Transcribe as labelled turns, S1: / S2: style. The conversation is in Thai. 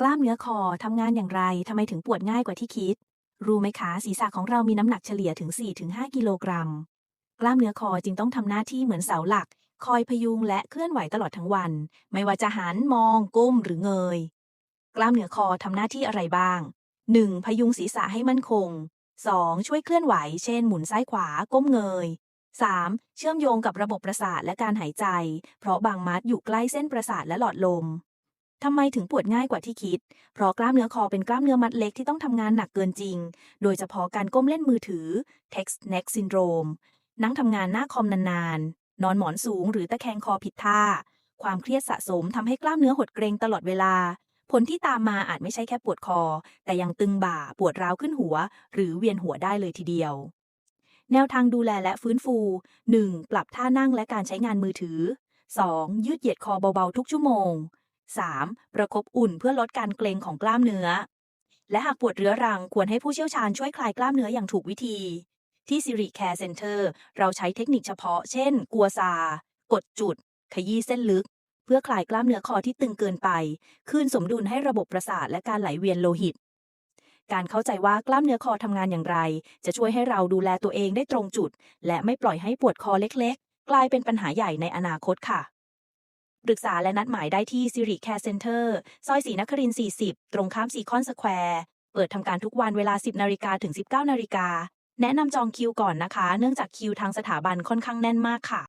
S1: กล้ามเนื้อคอทำงานอย่างไรทำไมถึงปวดง่ายกว่าที่คิด รู้ไหมคะศีรษะของเรามีน้ำหนักเฉลี่ยถึง 4-5 กิโลกรัม กล้ามเนื้อคอจึงต้องทำหน้าที่เหมือนเสาหลัก คอยพยุงและเคลื่อนไหวตลอดทั้งวัน ไม่ว่าจะหันมอง ก้มหรือเงย กล้ามเนื้อคอทำหน้าที่อะไรบ้าง 1. พยุงศีรษะให้มั่นคง 2. ช่วยเคลื่อนไหว เช่น หมุนซ้ายขวา ก้มเงย 3. เชื่อมโยงกับระบบประสาทและการหายใจ เพราะบางมัดอยู่ใกล้เส้นประสาทและหลอดลม ทำไมถึงปวดง่ายกว่าที่คิด เพราะกล้ามเนื้อคอเป็นกล้ามเนื้อมัดเล็กที่ต้องทำงานหนักเกินจริง โดยเฉพาะการก้มเล่นมือถือ text neck syndrome นั่งทำงานหน้าคอมนานๆ นอนหมอนสูงหรือตะแคงคอผิดท่า ความเครียดสะสมทำให้กล้ามเนื้อหดเกร็งตลอดเวลา ผลที่ตามมาอาจไม่ใช่แค่ปวดคอ แต่ยังตึงบ่า ปวดร้าวขึ้นหัว หรือเวียนหัวได้เลยทีเดียว แนวทางดูแลและฟื้นฟู 1. ปรับท่านั่งและการใช้งานมือถือ 2. ยืดเหยียดคอเบาๆทุกชั่วโมง 3. ประคบอุ่นเพื่อลดการเกร็งของกล้ามเนื้อ และหากปวดเรื้อรังควรให้ผู้เชี่ยวชาญช่วยคลายกล้ามเนื้ออย่างถูกวิธี ที่ Siri Care Center เราใช้เทคนิคเฉพาะ เช่น กัวซา กดจุด ขยี้เส้นลึก เพื่อคลายกล้ามเนื้อคอที่ตึงเกินไป คืนสมดุลให้ระบบประสาทและการไหลเวียนโลหิต การเข้าใจว่ากล้ามเนื้อคอทำงานอย่างไร จะช่วยให้เราดูแลตัวเองได้ตรงจุด และไม่ปล่อยให้ปวดคอเล็ก ๆ กลายเป็นปัญหาใหญ่ในอนาคตค่ะ ปรึกษาและนัดหมายได้ที่ซิริแคร์เซ็นเตอร์ซอยศรีนครินทร์40 ตรงข้ามซีคอนสแควร์ เปิดทำการทุกวันเวลา 10 นาฬิกาถึง 19 นาฬิกา แนะนำจองคิวก่อนนะคะ เนื่องจากคิวทางสถาบันค่อนข้างแน่นมากค่ะ